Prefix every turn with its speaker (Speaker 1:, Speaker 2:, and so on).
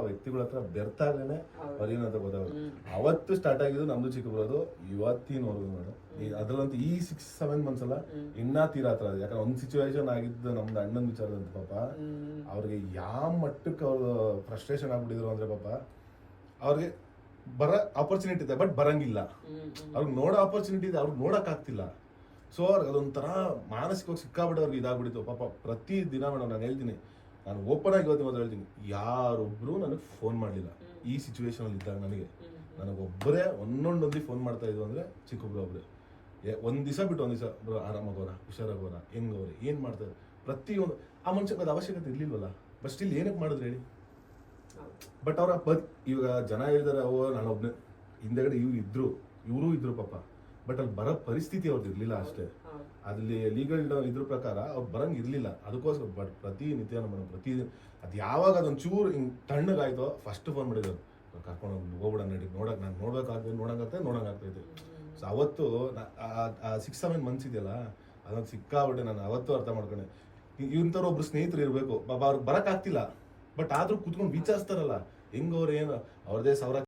Speaker 1: ಆ ವ್ಯಕ್ತಿಗಳ ಹತ್ರ ಬೆರ್ತಾಗಲೇನೆ ಅವ್ರೇನಂತ ಗೊತ್ತಾಗುತ್ತೆ ಅವತ್ತು ಸ್ಟಾರ್ಟ್ ಆಗಿದ್ದು ನಮ್ದು ಚಿಕ್ಕ ಬರೋದು ಇವತ್ತಿನವರೆಗೂ ಮೇಡಮ್ ಅದ್ರಲ್ಲಂತೂ ಈ ಸಿಕ್ಸ್ ಸೆವೆನ್ ಮಂತ್ಸ್ ಅಲ್ಲ ಇನ್ನ ತೀರಾ ಹತ್ರ ಯಾಕಂದ್ರೆ ಒಂದು ಸಿಚುವೇಶನ್ ಆಗಿದ್ದು ನಮ್ದು ಅಣ್ಣನ ವಿಚಾರದಂತ ಪಾಪ. ಅವ್ರಿಗೆ ಯಾವ ಮಟ್ಟಕ್ಕೆ ಅವ್ರು ಫ್ರಸ್ಟ್ರೇಷನ್ ಆಗ್ಬಿಟ್ಟಿದ್ರು ಅಂದ್ರೆ ಪಾಪ ಅವ್ರಿಗೆ ಬರ ಆಪರ್ಚುನಿಟಿ ಇದೆ ಬಟ್ ಬರಂಗಿಲ್ಲ. ಅವ್ರಿಗೆ ನೋಡೋ ಆಪರ್ಚುನಿಟಿ ಇದೆ ಅವ್ರಿಗೆ ನೋಡಕ್ ಆಗ್ತಿಲ್ಲ. ಸೊ ಅವ್ರಿಗೆ ಅದೊಂಥರ ಮಾನಸಿಕವಾಗಿ ಸಿಕ್ಕಾಬಿಟ್ಟು ಅವ್ರಿಗೆ ಇದಾಗ್ಬಿಟ್ಟಿತ್ತು. ಪಾಪ ಪ್ರತಿ ದಿನ ಮೇಡಮ್ ನಾನು ಹೇಳ್ತೀನಿ ನಾನು ಓಪನ್ ಆಗಿ ಇವತ್ತು ಮೊದಲು ಹೇಳ್ತೀನಿ. ನನಗೆ ಫೋನ್ ಮಾಡಲಿಲ್ಲ. ಈ ಸಿಚುವೇಶನ್ ಅಲ್ಲಿ ಇದ್ದಾಗ ನನಗೆ. ನನಗೊಬ್ಬರೇ ಒಂದೊಂದೊಂದಿ ಫೋನ್ ಮಾಡ್ತಾ ಇದ್ವು ಅಂದ್ರೆ ಚಿಕ್ಕೊಬ್ರು ಒಬ್ರೆ. ಏ- ಒಂದ್ ದಿವಸ ಬಿಟ್ಟು ಒಂದ್ ದಿವಸ ಆರಾಮಾಗೋರ? ಹುಷಾರಾಗೋರ? ಹೆಂಗವ್ರೆ? ಏನ್ ಮಾಡ್ತಾರೆ ಪ್ರತಿಯೊಂದು, ಆ ಮನುಷ್ಯಕ್ಕೆ ಅವಶ್ಯಕತೆ ಇರ್ಲಿಲ್ವಲ್ಲ? ಬಟ್ ಸ್ಟಿಲ್ ಏನಕ್ಕೆ ಮಾಡಿದ್ರು ಹೇಳಿ? ಬಟ್ ಅವರ ಬದ್, ಇವಾಗ ಜನ ಹೇಳಿದಾರೆ ಅವ ನಾನು ಒಬ್ನೇ. ಹಿಂದೆಗಡೆ ಇವ್ರು ಇದ್ರು. ಇವರು ಇದ್ರು ಪಾಪ. ಬಟ್ ಅಲ್ಲಿ ಬರೋ ಪರಿಸ್ಥಿತಿ ಅವ್ರದ್ದು ಇರ್ಲಿಲ್ಲ ಅಷ್ಟೇ. ಅಲ್ಲಿ ಲೀಗಲ್ ಇದ್ರ ಪ್ರಕಾರ ಅವ್ರು ಬರಂಗ್ ಇರ್ಲಿಲ್ಲ. ಅದಕ್ಕೋಸ್ಕರ ಬಟ್ ಪ್ರತಿ ನಿತ್ಯ ನಮ್ಮ ಪ್ರತಿ ಅದು ಯಾವಾಗ ಅದೊಂದು ಚೂರು ಹಿಂಗ್ ತಣ್ಣಗಾಯ್ತೋ ಫಸ್ಟ್ ಫೋನ್ ಮಾಡಿದ್ರು ಕರ್ಕೊಂಡು ಹೋಗ್ಬಿಡ ನಡಿ, ನೋಡಕ್ ನಾನು ನೋಡ್ಬೇಕಾಗ್ತದೆ ನೋಡಂಗತ್ತೆ ನೋಡಂಗಾಗ್ತೈತೆ ಸೊ ಅವತ್ತು ಸಿಕ್ಸ್ ಸೆವೆನ್ ಮಂತ್ಸ್ ಇದೆಯಲ್ಲ, ಅದೊಂದು ಸಿಕ್ಕಾಬಿಟ್ಟೆ ನಾನು ಅವತ್ತು ಅರ್ಥ ಮಾಡ್ಕೊಂಡೆ. ಇಂಥವ್ರು ಒಬ್ರು ಸ್ನೇಹಿತರು ಇರಬೇಕು ಬಾಬಾ ಅವ್ರಿಗೆ ಬರಕ್ ಆಗ್ತಿಲ್ಲ. ಬಟ್ ಆದ್ರೂ ಕುತ್ಕೊಂಡು ವಿಚಾರಿಸ್ತಾರಲ್ಲ ಹೆಂಗವ್ರು ಏನು ಅವ್ರದೇ ಸಾವಿರ